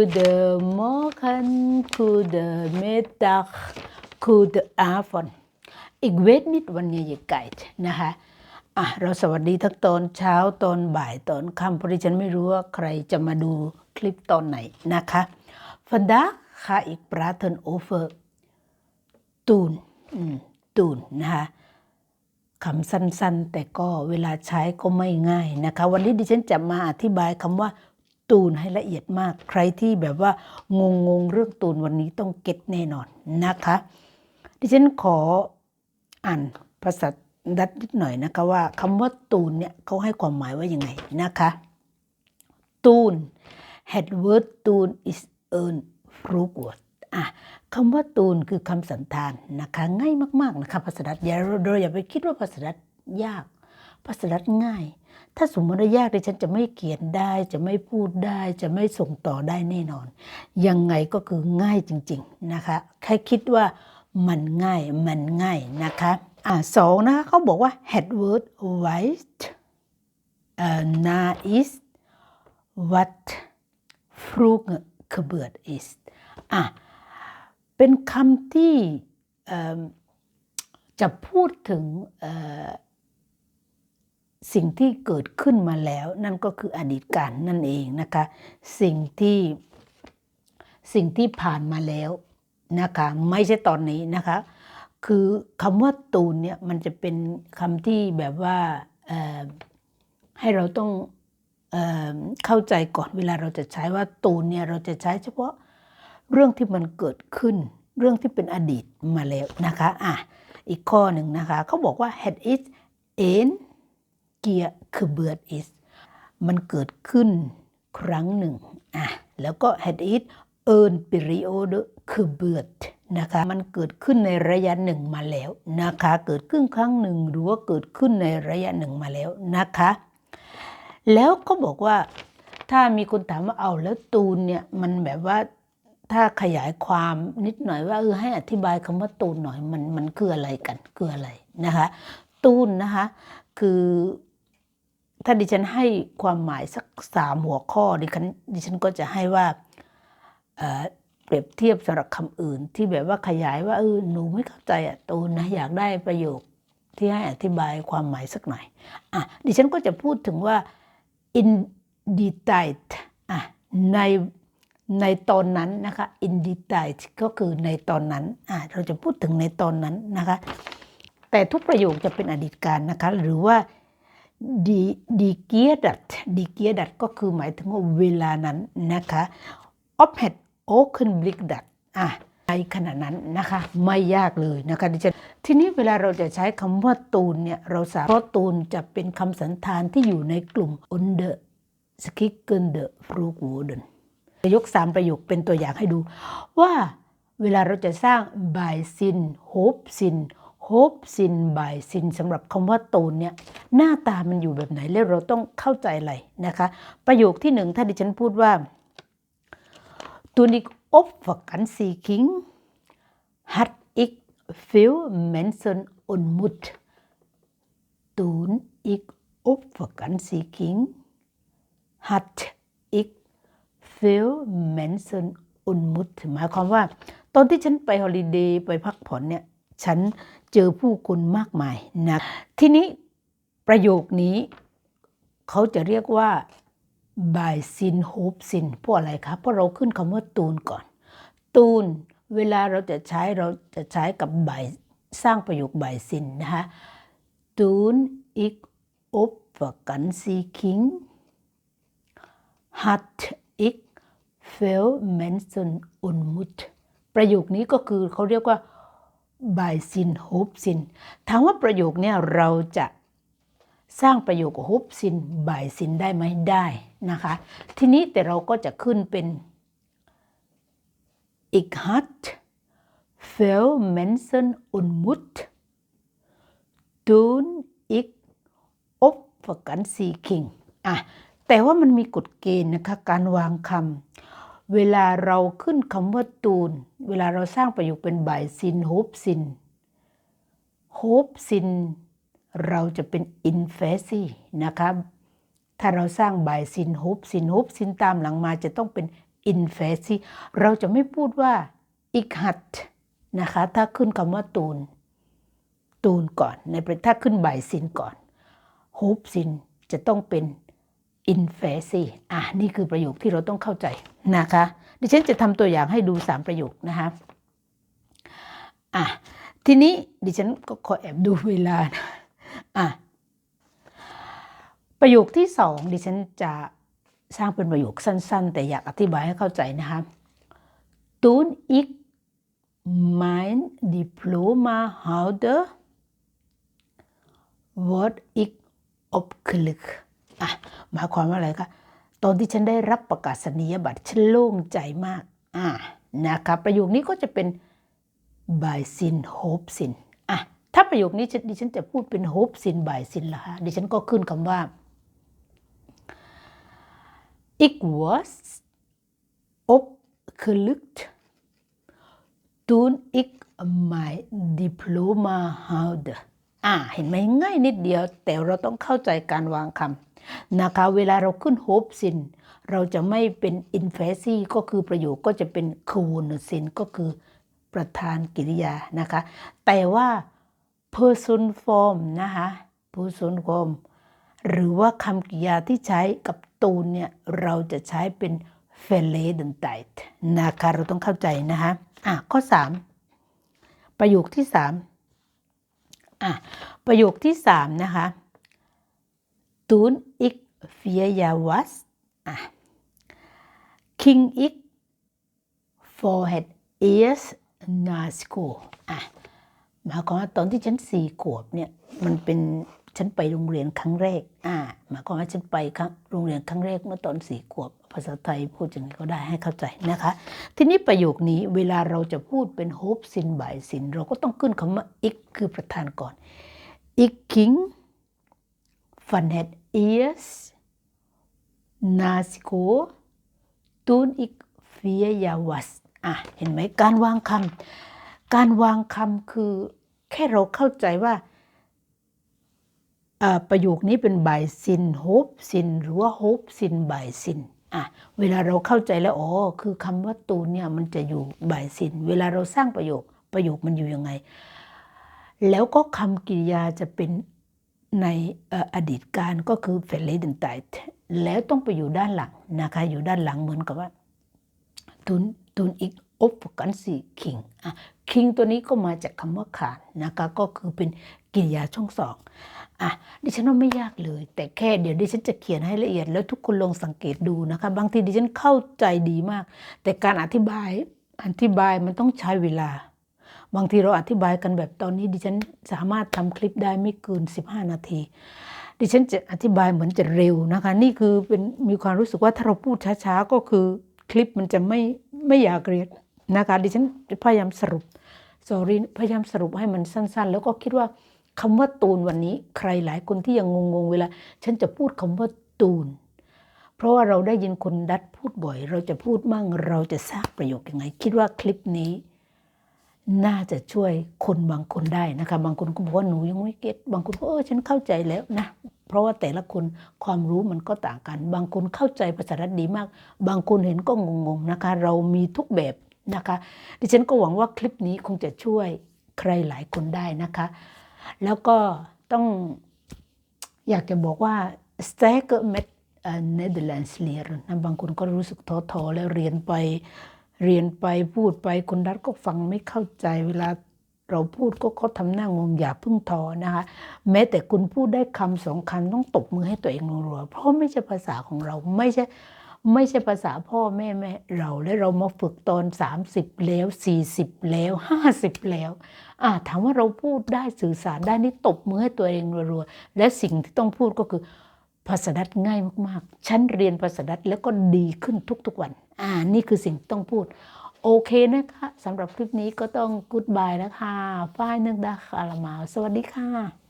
Goedemorgen, goedemiddag, goedenavond. Ik weet niet wanneer je kijkt นะคะอะเราสวัสดีทั้งตอนเช้าตอนบ่ายตอนค่ำเพราะดิฉันไม่รู้ว่าใครจะมาดูคลิปตอนไหนนะคะ Vandaag ga ik praten over toen อืม toen นะคะคำสั้นๆ แต่ก็เวลาใช้ก็ไม่ง่ายนะคะ วันนี้ดิฉันจะมาอธิบายคำว่า ตูนให้ละเอียดมาก ใครที่แบบว่างงงเรื่องตูนวันนี้ต้องเก็ตแน่นอนนะคะ ดิฉันขออ่านภาษาดัดนิดหน่อยนะคะว่าคำว่าตูนเนี่ยเขาให้ความหมายว่ายังไงนะคะตูน het word ตูน is een vroegwoord อะคำว่าตูนคือคำสันธานนะคะง่ายมากๆนะคะภาษาดัดอย่าเราอย่าไปคิดว่าภาษาดัดยาก ภาษาดัดง่าย ถ้าสมมติว่ายากดิฉันจะไม่เขียนได้ จะไม่พูดได้ จะไม่ส่งต่อได้แน่นอน ยังไงก็คือง่ายจริง ๆนะคะแค่คิดว่ามันง่ายมันง่ายนะคะอ่าสองนะคะเขาบอกว่า head word white uh, na is what vroeger gebeurd is อะเป็นคำที่เอิ่มจะพูดถึงเอ่อ สิ่งที่เกิดขึ้นมาแล้ว นั่นก็คืออดีตการนั่นเองนะคะ สิ่งที่สิ่งที่ผ่านมาแล้วนะคะไม่ใช่ตอนนี้นะคะ คือคำว่าตูนเนี่ยมันจะเป็นคำที่แบบว่าให้เราต้องเอเข้าใจก่อนเวลาเราจะใช้ว่าตูนเนี่ยเราจะใช้เฉพาะเรื่องที่มันเกิดขึ้น เรื่องที่เป็นอดีตมาแล้วนะคะอะอีกข้อหนึ่งนะคะเขาบอกว่า had it en keer gebeurd is มันเกิดขึ้นครั้งหนึ่งอะแล้วก็ had it een periode gebeurd นะคะมันเกิดขึ้นในระยะหนึ่งมาแล้วนะคะเกิดขึ้นครั้งหนึ่งหรือว่าเกิดขึ้นในระยะหนึ่งมาแล้วนะคะ แล้วก็บอกว่าถ้ามีคนถามว่าเอาแล้วตูนเนี่ยมันแบบว่าถ้าขยายความนิดหน่อยว่าเออให้อธิบายคำว่าตูนหน่อยมันมันคืออะไรกันคืออะไรนะคะ ตูนนะคะคือ ถ้าดิฉันให้ความหมายสักสามหัวข้อดิฉันดิฉันก็จะให้ว่าเเปรียบเทียบสำหรับคำอื่น ที่แบบว่าขยายว่าเออหนูไม่เข้าใจอะตูนนะอยากได้ประโยคที่ให้อธิบายความหมายสักหน่อยอะดิฉันก็จะพูดถึงว่า in detail อะในในตอนนั้นนะคะ in detail ก็คือในตอนนั้นอะเราจะพูดถึงในตอนนั้นนะคะ แต่ทุกประโยคจะเป็นอดีตการนะคะ หรือว่า ดีดีเกียดัดดีเกียดัดก็คือหมายถึงว่าเวลานั้นนะคะออฟเฮดโอเคนบลิกดัดอะในขณะนั้นนะคะไม่ยากเลยนะคะดิฉันทีนี้เวลาเราจะใช้คำว่าตูนเนี่ยเราสามารถเพราะตูนจะเป็นคำสันธานที่อยู่ในกลุ่ม under s k i k e n d e f r u g w o d e n จะยกสามประโยคเป็นตัวอย่างให้ดู ว่าเวลาเราจะสร้าง by sin hope sin hope sin by sin สำหรับคำว่าตูนเนี่ยหน้าตามันอยู่แบบไหนแล้วเราต้องเข้าใจอะไรนะคะ ประโยคที่หนึ่งถ้าดิฉันพูดว่า Toen ik op vakantie ging, had ik veel mensen ontmoet. Toen ik op vakantie ging, had ik veel mensen ontmoet หมายความว่า ตอนที่ฉันไปฮอลิเดย์ไปพักผ่อนเนี่ยฉัน เจอผู้คนมากมายนะทีนี้ประโยคนี้ เขาจะเรียกว่า by sin hope sin เพราะอะไรคะเพราะเราขึ้นคำว่าตูนก่อน ตูนเวลาเราจะใช้เราจะใช้กับ by สร้างประโยค by sin นะคะ Toen ik op vakantie ging, had ik veel mensen ontmoet ประโยคนี้ก็คือเขาเรียกว่า by sin hope sin ถามว่าประโยคเนี้ยเราจะสร้างประโยค hope sin by sin ได้ไหมได้นะคะ ทีนี้แต่เราก็จะขึ้นเป็น ik had veel mensen ontmoet toen ik op vakantie ging อะแต่ว่ามันมีกฎเกณฑ์นะคะ การวางคำ เวลาเราขึ้นคำว่าตูน เวลาเราสร้างประโยคเป็นบ่ายซินโฮปซินโฮปซินเราจะเป็นอินเฟซีนะคะถ้าเราสร้างบ่ายซินโฮปซินโฮปซินตามหลังมาจะต้องเป็น in f a c y เราจะไม่พูดว่า ik had นะคะถ้าขึ้นคำว่าตูน ตูนก่อนในประถ้าขึ้นใบสินก่อน h o p สินจะต้องเป็น in f a c y อะนี่คือประโยคที่เราต้องเข้าใจนะคะดิฉันจะทำตัวอย่างให้ดู 3 ประโยคนะคะอะทีนี้ดิฉันก็ขอแอบดูเวลานะอะประโยคที่สองดิฉันจะสร้างเป็นประโยคสั้น ๆ แต่อยากอธิบายให้เข้าใจนะคะ Toen ik mijn diploma haalde, word ik opgelucht อะหมายความว่าอะไรคะตอนที่ฉันได้รับประกาศนียบัตรฉันโล่งใจมากอ่านะครับประโยคนี้ก็จะเป็น by sin hope sin อะถ้าประโยคนี้ดิฉันจะพูดเป็น hope sin by sin ละคะดิฉันก็ขึ้นคำว่า ik was opgelucht toen ik mijn diploma haalde อ่าเห็นไหมง่ายนิดเดียว แต่เราต้องเข้าใจการวางคำ นะคะเวลาเราขึ้น hope sin เราจะไม่เป็น in f a c y ก็คือประโยคก็จะเป็น k u n sin ก็คือประธานกริยานะคะ แต่ว่า person form นะคะ person form หรือว่าคำกริยาที่ใช้กับตูนเนี่ย เราจะใช้เป็น f e l e d e n t i t นะคะเราต้องเข้าใจนะคะอะข้อ 3 ประโยคที่ 3อะประโยคที่ 3 นะคะ toen ik vier jaar was อะ king ik for het eerst naar school อะหมายความว่าตอนที่ฉันสี่ขวบเนี่ยมันเป็นฉันไปโรงเรียนครั้งแรก อ่าหมายความว่าฉันไปครั้งโรงเรียนครั้งแรกเมื่อตอนสี่ขวบ ภาษาไทยพูดยังไงก็ได้ให้เข้าใจนะคะ ทีนี้ประโยคนี้เวลาเราจะพูดเป็น hope sin by sin เราก็ต้องขึ้นคำว่า ik คือประธานก่อน ik ging van het eerst naar school toen ik vier jawas อะเห็นไหมการวางคำการวางคำคือแค่เราเข้าใจว่าประโยคนี้เป็น by sin hope sin หรือว่า hope sin by sin อะเวลาเราเข้าใจแล้วอ๋อคือคำว่าตูนเนี่ยมันจะอยู่ by sin เวลาเราสร้างประโยคประโยคมันอยู่ยังไง แล้วก็คำกริยาจะเป็น ในอดีตการก็คือ f e l l e d e n t i t แล้วต้องไปอยู่ด้านหลังนะคะอยู่ด้านหลังเหมือนกับว่าตุนตุนอีกอบกันสีคิงอะคิงตัวนี้ก็มาจากคำว่าขานนะคะก็คือเป็นกิริยาช่องสองอะดิฉันว่าไม่ยากเลย แต่แค่เดี๋ยวดิฉันจะเขียนให้ละเอียด แล้วทุกคนลองสังเกตดูนะคะ บางทีดิฉันเข้าใจดีมาก แต่การอธิบายอธิบายมันต้องใช้เวลา บางทีเราอธิบายกันแบบตอนนี้ ดิฉันสามารถทำคลิปได้ไม่เกิน 15 นาที ดิฉันจะอธิบายเหมือนจะเร็วนะคะ นี่คือเป็นมีความรู้สึกว่าถ้าเราพูดช้าๆก็คือคลิปมันจะไม่ไม่อยากเรียนนะคะ ดิฉันพยายามสรุป sorry พยายามสรุปให้มันสั้น ๆ แล้วก็คิดว่าคำว่าตูนวันนี้ ใครหลายคนที่ยังงงๆเวลา ฉันจะพูดคำว่าตูน เพราะว่าเราได้ยินคนดัดพูดบ่อย เราจะพูดมั่งเราจะสร้างประโยคยังไง คิดว่าคลิปนี้ น่าจะช่วยคนบางคนได้นะคะ บางคนก็บอกว่าหนูยังไม่เก็ตบางคนก็เออฉันเข้าใจแล้วนะ เพราะว่าแต่ละคนความรู้มันก็ต่างกัน บางคนเข้าใจภาษารัฐดีมาก บางคนเห็นก็งงๆนะคะ เรามีทุกแบบนะคะ ดิฉันก็หวังว่าคลิปนี้คงจะช่วยใครหลายคนได้นะคะ แล้วก็ต้องอยากจะบอกว่า s t a k e met Netherlands เรียนนบางคนก็รู้สึกท้อๆแล้วเรียนไป เรียนไปพูดไปคนรัฐก็ฟังไม่เข้าใจเวลาเราพูดก็เขาทำหน้างงอย่าพึ่งทอนะคะ แม้แต่คุณพูดได้คำสองคำต้องตบมือให้ตัวเองรัวๆเพราะไม่ใช่ภาษาของเราไม่ใช่ไม่ใช่ภาษาพ่อแม่แม่เราและเรามาฝึกตอน 30 แล้ว 40 แล้ว 50 แล้วอ่าถามว่าเราพูดได้สื่อสารได้นี่ตบมือให้ตัวเองรัวๆและสิ่งที่ต้องพูดก็คือ ภาษาดัตง่ายมากๆ ฉันเรียนภาษาดัตแล้วก็ดีขึ้นทุกๆวัน อ่า นี่คือสิ่งต้องพูด โอเคนะคะสำหรับคลิปนี้ก็ต้องกู๊ดบายแล้วค่ะฝ้ายนึกดาคารามา สวัสดีค่ะ